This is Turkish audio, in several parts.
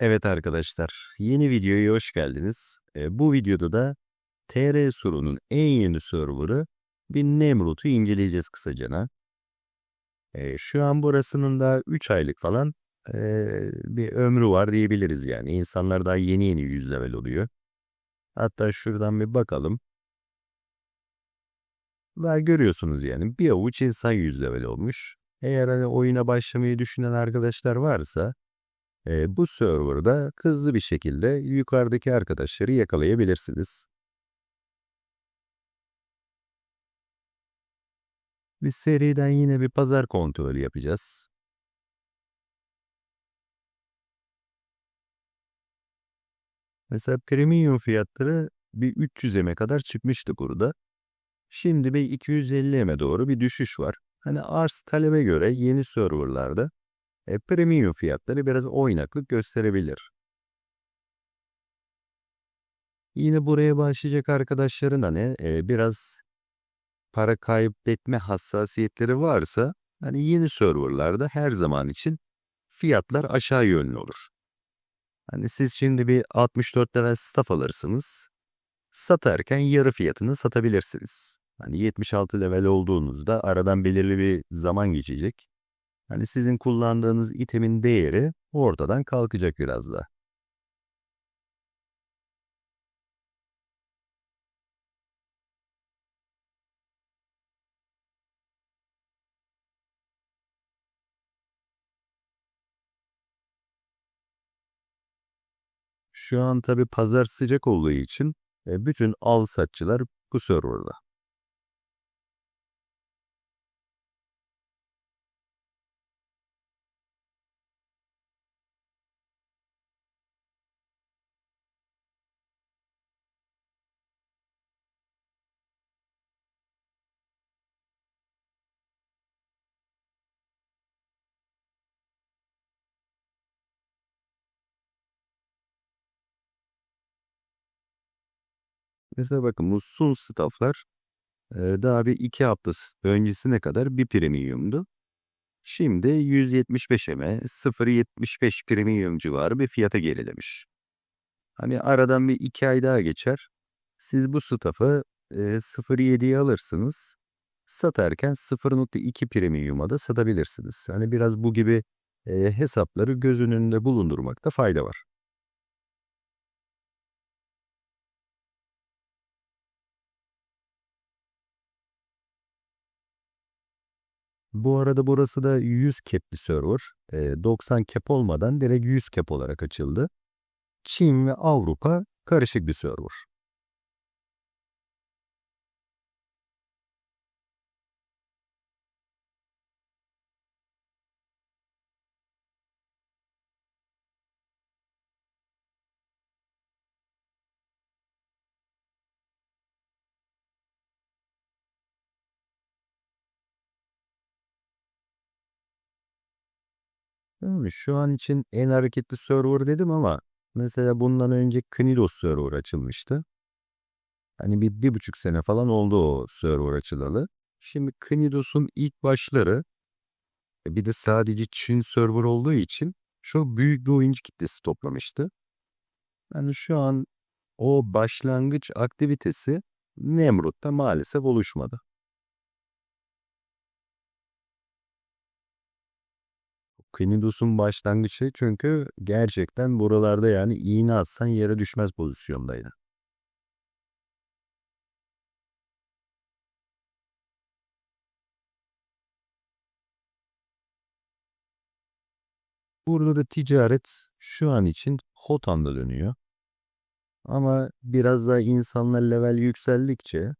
Evet arkadaşlar, yeni videoya hoş geldiniz. E, bu videoda da TR Suru'nun en yeni serverı bir Nemrut'u inceleyeceğiz kısacana. E, şu an burasının da 3 aylık falan e, bir ömrü var diyebiliriz yani. İnsanlar daha yeni yeni 100 level oluyor. Hatta şuradan bir bakalım. Daha görüyorsunuz yani bir avuç insan 100 level olmuş. Eğer hani oyuna başlamayı düşünen arkadaşlar varsa e, bu serverda hızlı bir şekilde yukarıdaki arkadaşları yakalayabilirsiniz. Biz seriden yine bir pazar kontrolü yapacağız. Mesela premium fiyatları bir 300 kadar çıkmıştı burada. Şimdi bir 250 doğru bir düşüş var. Hani arz talebe göre yeni serverlarda e, premium fiyatları biraz oynaklık gösterebilir. Yine buraya başlayacak arkadaşların hani e, biraz para kaybetme hassasiyetleri varsa hani yeni serverlarda her zaman için fiyatlar aşağı yönlü olur. Hani siz şimdi bir 64 level staff alırsınız. Satarken yarı fiyatını satabilirsiniz. Hani 76 level olduğunuzda aradan belirli bir zaman geçecek. Hani sizin kullandığınız itemin değeri ortadan kalkacak biraz da. Şu an tabi pazar sıcak olduğu için e, bütün al satçılar bu serverda. Mesela bakın bu Sun stafflar daha bir iki hafta öncesine kadar bir premiumdu. Şimdi 175'e 0.75 premium civarı bir fiyata gerilemiş. Hani aradan bir iki ay daha geçer. Siz bu staff'ı e, 0.7'ye alırsınız. Satarken 0.2 premium'a da satabilirsiniz. Hani biraz bu gibi hesapları göz önünde bulundurmakta fayda var. Bu arada burası da 100 cap'li server. E, 90 cap olmadan direkt 100 cap olarak açıldı. Çin ve Avrupa karışık bir server. Şu an için en hareketli server dedim ama mesela bundan önce Knidos server açılmıştı. Hani bir, bir buçuk sene falan oldu o server açılalı. Şimdi Knidos'un ilk başları e, bir de sadece Çin server olduğu için çok büyük bir oyuncu kitlesi toplamıştı. Yani şu an o başlangıç aktivitesi Nemrut'ta maalesef oluşmadı. Knidos'un başlangıcı çünkü gerçekten buralarda yani iğne atsan yere düşmez pozisyondaydı. Burada da ticaret şu an için Hotan'da dönüyor. Ama biraz daha insanlar level yükseldikçe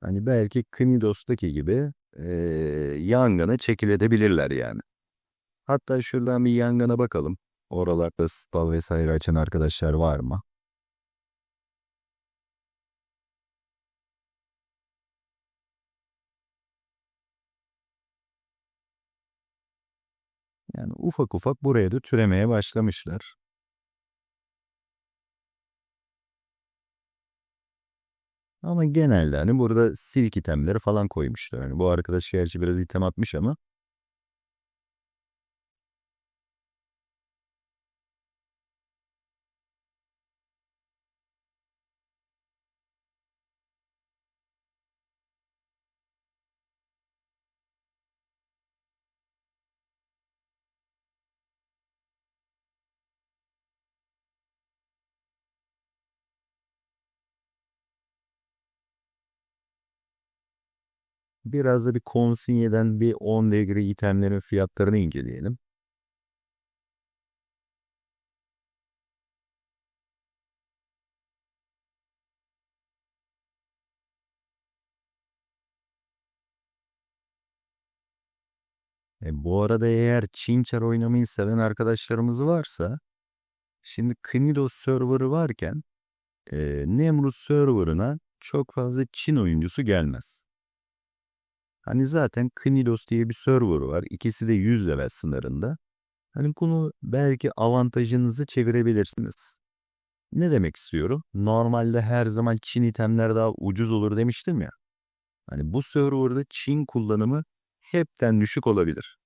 hani belki Knidos'taki gibi ee, yangına çekilebilirler yani. Hatta şuradan bir yangına bakalım. Oralarda stal vesaire açan arkadaşlar var mı? Yani ufak ufak buraya da türemeye başlamışlar. Ama genelde hani burada silk itemleri falan koymuşlar. Yani bu arkadaş gerçi biraz item atmış ama Biraz da bir konsinyeden bir 10 degree itemlerin fiyatlarını inceleyelim. E, bu arada eğer Çinçer oynamayı seven arkadaşlarımız varsa, şimdi Knidos serverı varken e, Nemrut serverına çok fazla Çin oyuncusu gelmez. Hani zaten Knidos diye bir server var. İkisi de 100 level sınırında. Hani bunu belki avantajınızı çevirebilirsiniz. Ne demek istiyorum? Normalde her zaman Çin itemler daha ucuz olur demiştim ya. Hani bu serverda Çin kullanımı hepten düşük olabilir.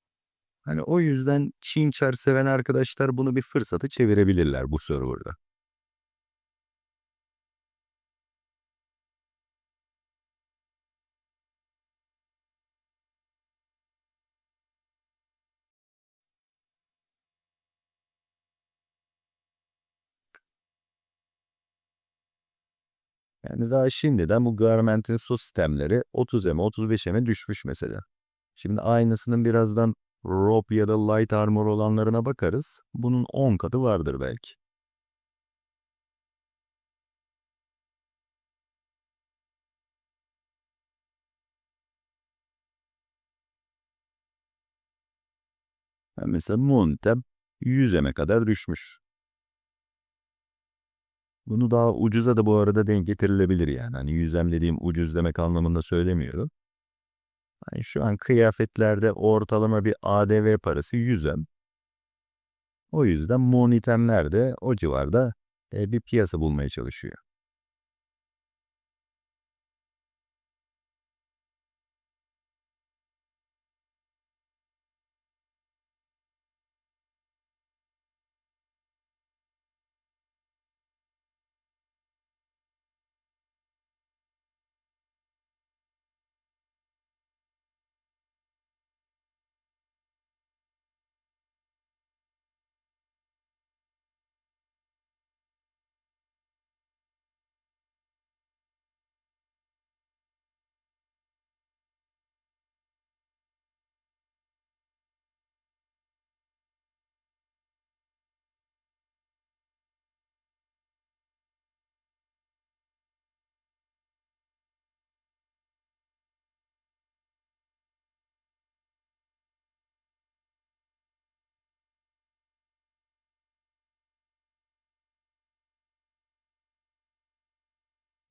Hani o yüzden Çin çar seven arkadaşlar bunu bir fırsatı çevirebilirler bu serverda. Yani daha şimdiden bu Garment'in su sistemleri 30M'e 35M'e düşmüş mesela. Şimdi aynısının birazdan rope ya da light armor olanlarına bakarız. Bunun 10 katı vardır belki. Mesela Montem 100M'e kadar düşmüş. Bunu daha ucuza da bu arada denk getirilebilir yani. Hani 100M dediğim ucuz demek anlamında söylemiyorum. Yani şu an kıyafetlerde ortalama bir ADV parası 100M. O yüzden mon itemler de o civarda e, bir piyasa bulmaya çalışıyor.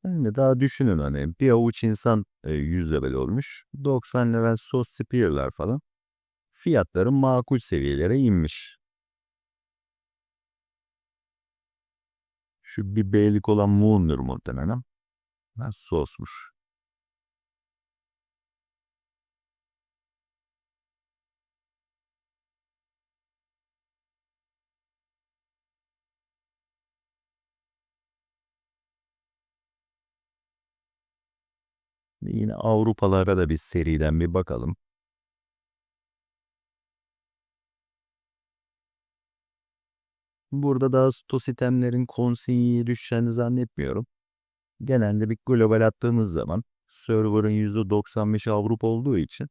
Yani daha düşünün hani bir avuç insan e, 100 level olmuş. 90 level sos spear'lar falan. Fiyatları makul seviyelere inmiş. Şu bir beylik olan Moon'dur muhtemelen. Ha, sosmuş. Yine Avrupalara da bir seriden bir bakalım. Burada daha stos itemlerin konsinyiye düşeceğini zannetmiyorum. Genelde bir global attığınız zaman server'ın %95'i Avrupa olduğu için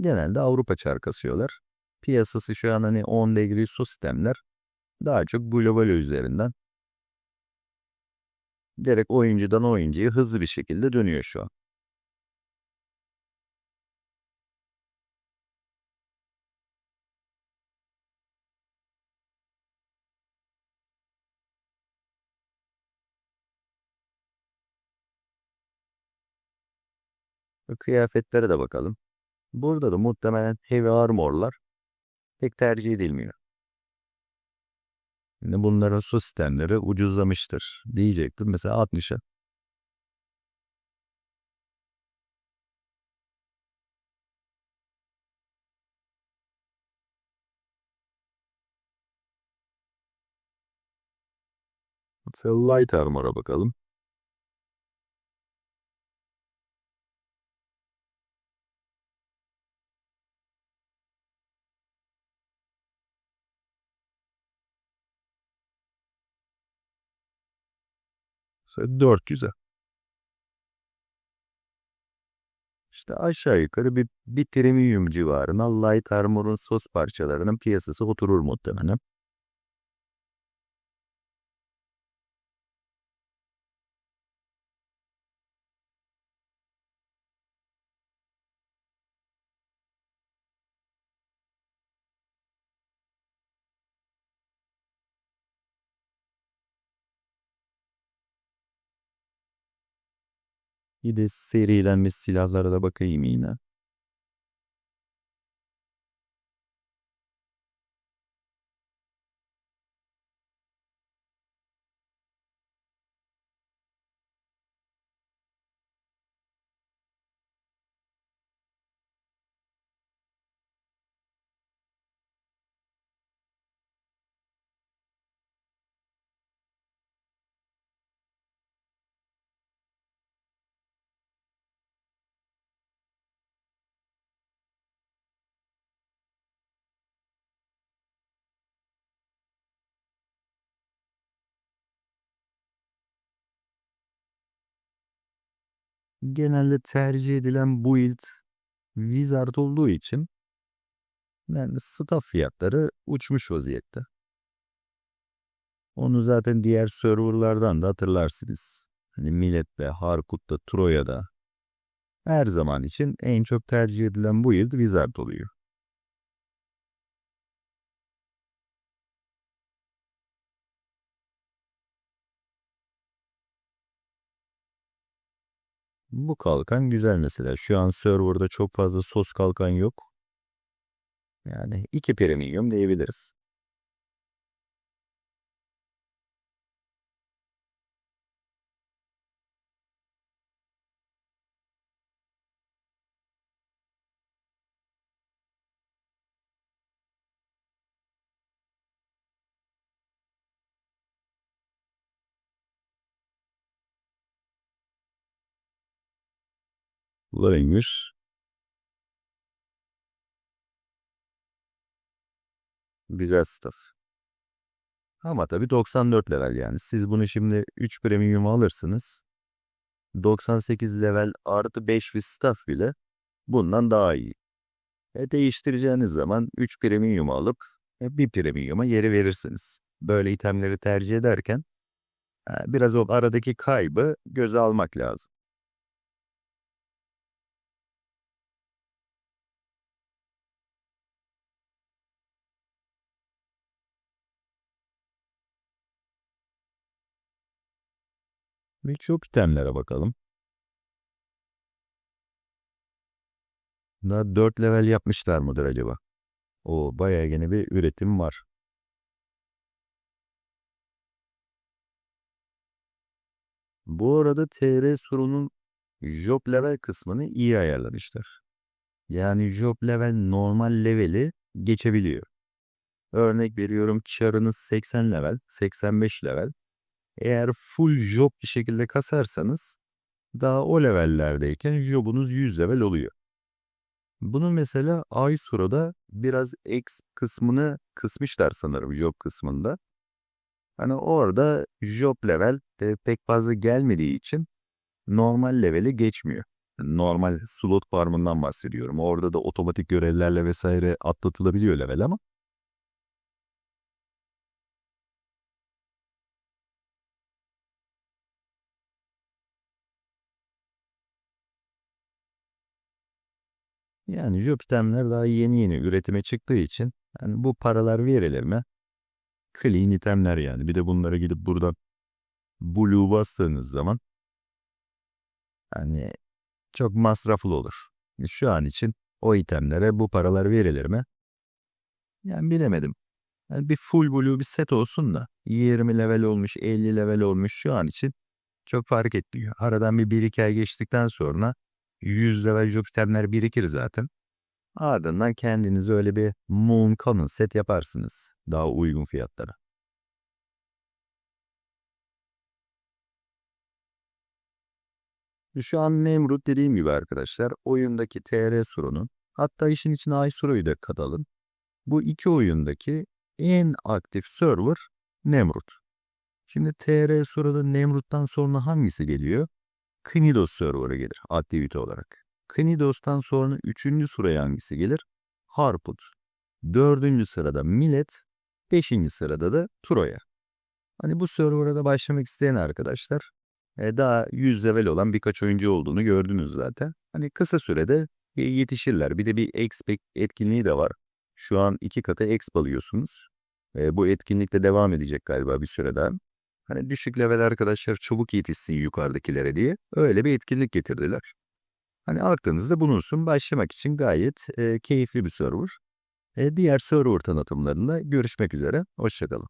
genelde Avrupa çar kasıyorlar. Piyasası şu an hani 10 degree sistemler daha çok global üzerinden. Direkt oyuncudan oyuncuya hızlı bir şekilde dönüyor şu an. Ve Kıyafetlere de bakalım. Burada da muhtemelen heavy armorlar pek tercih edilmiyor. Şimdi bunların su sistemleri ucuzlamıştır diyecektim. Mesela 60'a. Mesela light armor'a bakalım. 400'e. İşte aşağı yukarı bir, bir premium civarına Light Armor'un sos parçalarının piyasası oturur muhtemelen. Bir de serilenmiş silahlara da bakayım yine. Genelde tercih edilen build Wizard olduğu için yani staff fiyatları uçmuş vaziyette. Onu zaten diğer serverlardan da hatırlarsınız. Hani Millet'te, Harkut'ta, Troya'da her zaman için en çok tercih edilen build Wizard oluyor. Bu kalkan güzel mesela. Şu an serverda çok fazla sos kalkan yok. Yani iki premium diyebiliriz. Bu da? Güzel stuff. Ama tabii 94 level yani. Siz bunu şimdi 3 premium alırsınız. 98 level artı 5 bir staff bile bundan daha iyi. E değiştireceğiniz zaman 3 premium alıp e, bir premium'a geri verirsiniz. Böyle itemleri tercih ederken e, biraz o aradaki kaybı göze almak lazım. Birçok itemlere bakalım. Daha 4 level yapmışlar mıdır acaba? O bayağı gene bir üretim var. Bu arada TR sorunun job level kısmını iyi ayarlamışlar. Yani job level normal leveli geçebiliyor. Örnek veriyorum çarınız 80 level, 85 level. Eğer full job bir şekilde kasarsanız daha o levellerdeyken jobunuz 100 level oluyor. Bunu mesela Aysuro'da biraz X kısmını kısmışlar sanırım job kısmında. Hani orada job level e, pek fazla gelmediği için normal leveli geçmiyor. Normal slot farmından bahsediyorum. Orada da otomatik görevlerle vesaire atlatılabiliyor level ama Yani Jüpiter'ler daha yeni yeni üretime çıktığı için yani bu paralar verilir mi? Clean itemler yani. Bir de bunlara gidip buradan Blue bastığınız zaman hani çok masraflı olur. Şu an için o itemlere bu paralar verilir mi? Yani bilemedim. Yani bir full blue bir set olsun da 20 level olmuş, 50 level olmuş şu an için çok fark etmiyor. Aradan bir 1-2 ay geçtikten sonra 100 level Jüpiter'ler birikir zaten. Ardından kendinize öyle bir Moon Common set yaparsınız. Daha uygun fiyatlara. Şu an Nemrut dediğim gibi arkadaşlar oyundaki TR sorunu hatta işin içine Ay Suro'yu da katalım. Bu iki oyundaki en aktif server Nemrut. Şimdi TR Suro'da Nemrut'tan sonra hangisi geliyor? Knidos server'ı gelir aktivite olarak. Knidos'tan sonra üçüncü sıraya hangisi gelir? Harput. Dördüncü sırada Millet. Beşinci sırada da Troya. Hani bu server'a da başlamak isteyen arkadaşlar e, daha yüz level olan birkaç oyuncu olduğunu gördünüz zaten. Hani kısa sürede yetişirler. Bir de bir exp etkinliği de var. Şu an iki katı exp alıyorsunuz. E, bu etkinlik de devam edecek galiba bir süre daha. Hani düşük level arkadaşlar çabuk yetişsin yukarıdakilere diye öyle bir etkinlik getirdiler. Hani aklınızda bulunsun başlamak için gayet e, keyifli bir server. E, diğer server tanıtımlarında görüşmek üzere. Hoşçakalın.